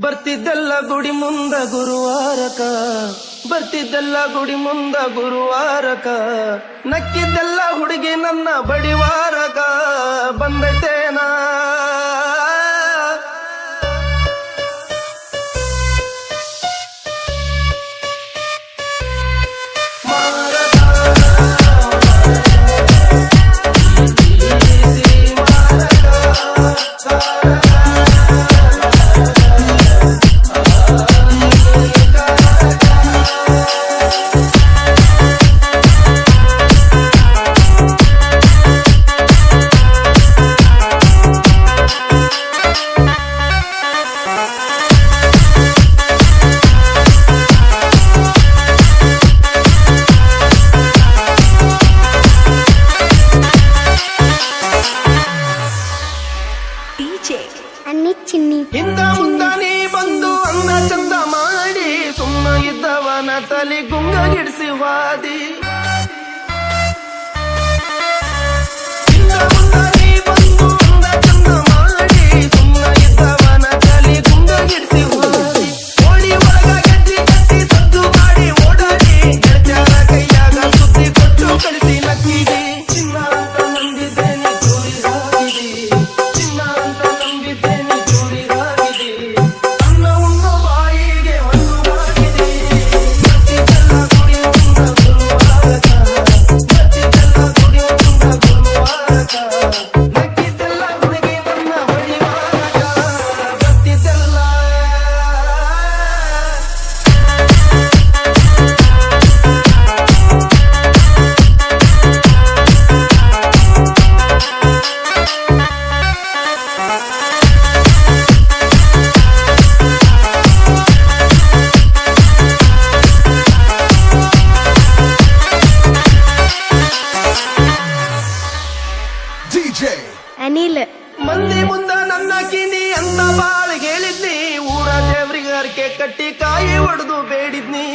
ಬರ್ತಿದ್ದೆಲ್ಲ ಗುಡಿ ಮುಂದ ಗುರುವಾರಕ ಬರ್ತಿದ್ದೆಲ್ಲ ಗುಡಿ ಮುಂದ ಗುರುವಾರಕ ನಕ್ಕಿದ್ದೆಲ್ಲ ಹುಡುಗಿ ನನ್ನ ಬಡಿವಾರಕ ಬಂದೈತೇನ? DJ ಅನ್ನಿ ಚಿನ್ನಿ. ಹಿಂದ ಮುಂದಾನೆ ಬಂದು ಅನ್ನ ಚಂದ ಮಾಡಿ ಸುಮ್ಮ ಇದ್ದವನ ತಲೆ ಗುಂಗಗಿಡಿಸಿ ವಾದಿ. ಅನಿಲ್. ಮಂದಿ ಮುಂದ ನನ್ನ ಕಿನಿ ಅಂತ ಬಾಳ ಹೇಳಿದ್ನಿ. ಊರ ದೇವ್ರಿಗೆ ಅರ್ಕೆ ಕಟ್ಟಿ ಕಾಯಿ ಹೊಡೆದು ಬೇಡಿದ್ನಿ.